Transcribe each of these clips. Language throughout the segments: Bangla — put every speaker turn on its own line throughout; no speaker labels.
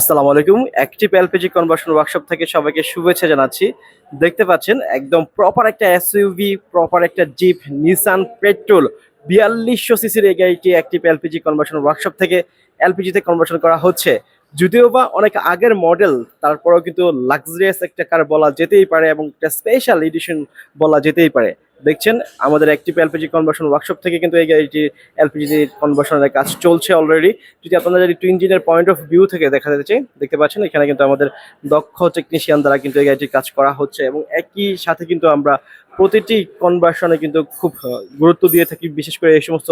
আসসালামু আলাইকুম। অ্যাক্টিভ এলপিজি কনভার্সন ওয়ার্কশপ থেকে সবাইকে শুভেচ্ছা জানাচ্ছি। দেখতে পাচ্ছেন, একদম প্রপার একটা এসইউভি প্রপার একটা জিপ নিসান পেট্রোল বিয়াল্লিশশো সিসির এই গাড়িটি অ্যাক্টিভ এলপিজি কনভার্সন ওয়ার্কশপ থেকে এলপিজিতে কনভার্সন করা হচ্ছে। যদিও বা অনেক আগের মডেল তারপরেও কিন্তু লাক্সারিয়াস একটা কার বলা যেতেই পারে এবং একটা স্পেশাল এডিশন বলা যেতেই পারে। দেখছেন, আমাদের অ্যাক্টিভ এলপিজি কনভার্সন ওয়ার্কশপ থেকে কিন্তু এই গাড়িটির এলপিজি কনভার্সনের কাজ চলছে অলরেডি যদি আপনারা যদি টু ইঞ্জিনের পয়েন্ট অফ ভিউ থেকে দেখা যেতে চাই দেখতে পাচ্ছেন, এখানে কিন্তু আমাদের দক্ষ টেকনিশিয়ান দ্বারা কিন্তু এই গাড়িটির কাজ করা হচ্ছে এবং একই সাথে কিন্তু আমরা প্রতিটি কনভার্সনে কিন্তু খুব গুরুত্ব দিয়ে থাকি, বিশেষ করে এই সমস্ত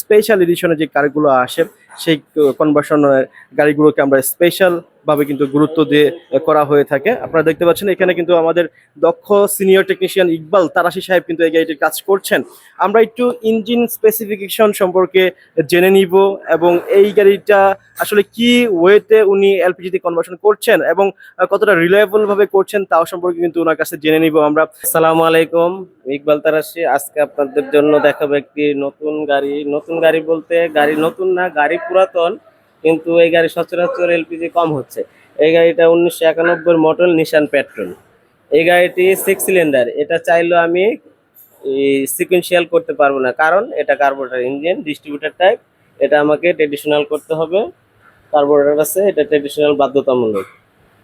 স্পেশাল এডিশনে যে কারগুলো আসে, সেই কনভার্সনের গাড়িগুলোকে আমরা স্পেশাল ভাবে কিন্তু গুরুত্ব দিয়ে করা হয়ে থাকে। আপনারা দেখতে পাচ্ছেন, এখানে কিন্তু আমাদের দক্ষ সিনিয়র টেকনিশিয়ান ইকবাল তারাশি সাহেব কিন্তু এই গাড়িটির কাজ করছেন। আমরা একটু ইঞ্জিন স্পেসিফিকেশন সম্পর্কে জেনে নিব এবং এই গাড়িটা আসলে কি ওয়েতে উনি এলপিজিতে কনভার্সন করছেন এবং কতটা রিলায়েবল ভাবে করছেন তাও সম্পর্কে কিন্তু ওনার কাছে জেনে নিব আমরা।
আসসালামু আলাইকুম। আমি ইকবাল তারাশি আজকে আপনাদের জন্য দেখাবো একটি নতুন গাড়ি। নতুন গাড়ি বলতে গাড়ি নতুন না, গাড়ি পুরাতন, কিন্তু এই গাড়ি সচরাচর এলপিজি কম হচ্ছে। এই গাড়িটা উনিশশো একানব্বই মডেল নিশান পেট্রোল। এই গাড়িটি সিক্স সিলিন্ডার এটা চাইলেও আমি সিকুয়েন্সিয়াল করতে পারব না, কারণ এটা কার্বোরেটর ইঞ্জিন ডিস্ট্রিবিউটার টাইপ এটা আমাকে ট্রেডিশনাল করতে হবে। কার্বোরেটর আছে, এটা ট্রেডিশনাল বাধ্যতামূলক।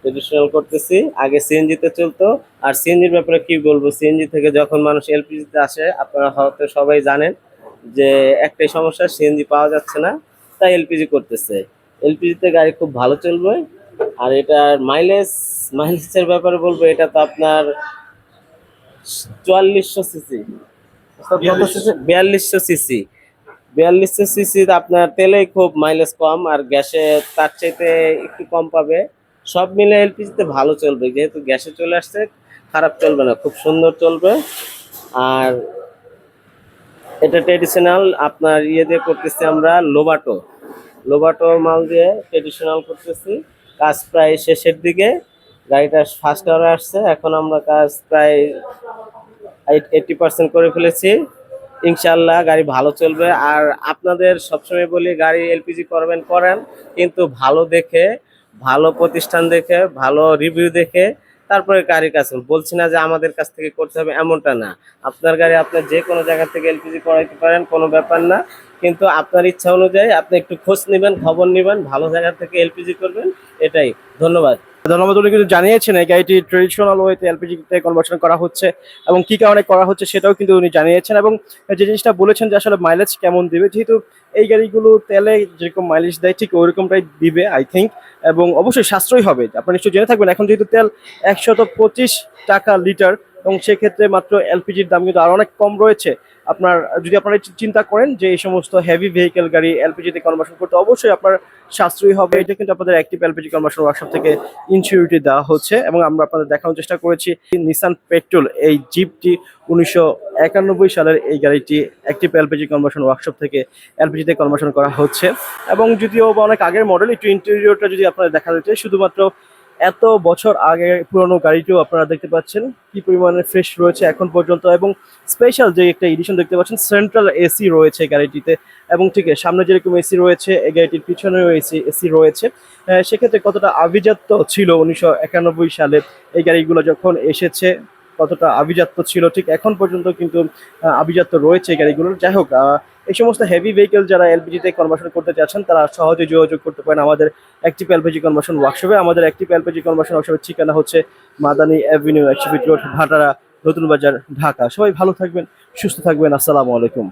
ট্রেডিশনাল করতেছি আগে সিএনজিতে চলতো। আর সিএনজির ব্যাপারে কি বলব? সিএনজি থেকে যখন মানুষ এলপিজিতে আসে আপনারা হয়তো সবাই জানেন যে একটাই সমস্যা সিএনজি পাওয়া যাচ্ছে না তাই এলপিজি করতেছে। এলপিজিতে গাড়ি খুব ভালো চলবে। আর এটার মাইলেজ মাইলেজের ব্যাপারে বলব এটা তো আপনার চুয়াল্লিশশো সিসি বিয়াল্লিশশো সিসি বিয়াল্লিশশো সিসি আপনার তেলেই খুব মাইলেজ কম আর গ্যাসে তার চাইতে একটু কম পাবে। সব মিলে এলপিজিতে ভালো চলবে। যেহেতু গ্যাসে চলে আসছে, খারাপ চলবে না, খুব সুন্দর চলবে। আর এটা ট্রেডিশনাল আপনার ইয়ে দিয়ে করতেছি আমরা লোবাটো লোবাটো মাল দিয়ে ট্রেডিশনাল করতেছি। কাজ প্রায় শেষের দিকে, গাড়িটা ফার্স্ট আওয়ারে আসছে। এখন আমরা কাজ প্রায় এইটটি পার্সেন্ট করে ফেলেছি। ইনশাল্লাহ গাড়ি ভালো চলবে। আর আপনাদের সবসময় বলি, গাড়ি এলপিজি করবেন, করেন। কিন্তু ভালো দেখে ভালো প্রতিষ্ঠান দেখে, ভালো রিভিউ দেখে তারপরে গাড়ি কাজ বলছি না যে আমাদের কাছ থেকে করতে হবে এমনটা না। আপনার গাড়ি আপনি যে কোনো জায়গা থেকে এলপিজি করাইতে পারেন, কোনো ব্যাপার না। কিন্তু আপনার ইচ্ছা অনুযায়ী আপনি একটু খোঁজ নেবেন, খবর নেবেন, ভালো জায়গা থেকে এলপিজি করবেন, এটাই। ধন্যবাদ।
ধন্যবাদ কিন্তু জানিয়েছেন এই গাড়িটি ট্রেডিশনাল ওয়েতে এলপিজিতে কনভার্সন করা হচ্ছে এবং কি কারণে করা হচ্ছে সেটাও কিন্তু উনি জানিয়েছেন এবং যে জিনিসটা বলেছেন যে আসলে মাইলেজ কেমন দিবে, যেহেতু এই গাড়িগুলো তেলে যেরকম মাইলেজ দেয় ঠিক ওইরকমটাই দিবে আই থিঙ্ক এবং অবশ্যই সাশ্রয়ী হবে। আপনারা নিশ্চয়ই জেনে থাকবেন, এখন যেহেতু তেল একশত টাকা লিটার এবং সেক্ষেত্রে মাত্র এলপিজির দাম কিন্তু আরও অনেক কম রয়েছে। আপনার, যদি আপনারা চিন্তা করেন যে এই সমস্ত হেভি ভেহিকেল গাড়ি এলপিজিতে কনভার্সন করতে অবশ্যই আপনার সাশ্রয়ী হবে। এটা কিন্তু আপনাদের অ্যাক্টিভ এলপিজি কনভার্সন ওয়ার্কশপ থেকে ইনসিউরিটি দেওয়া হচ্ছে এবং আমরা আপনাদের দেখানোর চেষ্টা করেছি নিসান পেট্রোল এই জিপটি উনিশশো একানব্বই সালের এই গাড়িটি অ্যাক্টিভ এলপিজি কনভার্সন ওয়ার্কশপ থেকে এলপিজিতে কনভার্সন করা হচ্ছে। এবং যদিও বা অনেক আগের মডেল একটু ইন্টেরিয়রটা যদি আপনারা দেখা যাচ্ছে শুধুমাত্র এত বছর আগে পুরনো গাড়িটিও আপনারা দেখতে পাচ্ছেন। কি পরিমাণে ফ্রেশ রয়েছে এখন পর্যন্ত এবং স্পেশাল যে একটা এডিশন দেখতে পাচ্ছেন সেন্ট্রাল এসি রয়েছে গাড়িটিতে এবং ঠিক আছে, সামনে যেরকম এসি রয়েছে এই গাড়িটির পিছনেও এসি এসি রয়েছে। সেক্ষেত্রে কতটা আভিজাত্য ছিল উনিশশো একানব্বই সালে? এই গাড়িগুলো যখন এসেছে কতটা আভিজাত্য ছিল? ঠিক এখন পর্যন্ত কিন্তু আভিজাত্য রয়েছে এই গাড়িগুলোর। যাই হোক এই সমস্ত হেভি ভেহিকেল যারা এলপিজিতে কনভার্সন করতে চাচ্ছেন, তারা সহজে যোগাযোগ করতে পারেন আমাদের অ্যাক্টিভ এলপিজি কনভার্সন ওয়ার্কশপে আমাদের অ্যাক্টিভ এলপিজি কনভার্সন ওয়ার্কশপের ঠিকানা হচ্ছে মাদানী অ্যাভিনিউ একশো ফিট রোড ভাটারা নতুন বাজার, ঢাকা। সবাই ভালো থাকবেন, সুস্থ থাকবেন। আসসালামু আলাইকুম।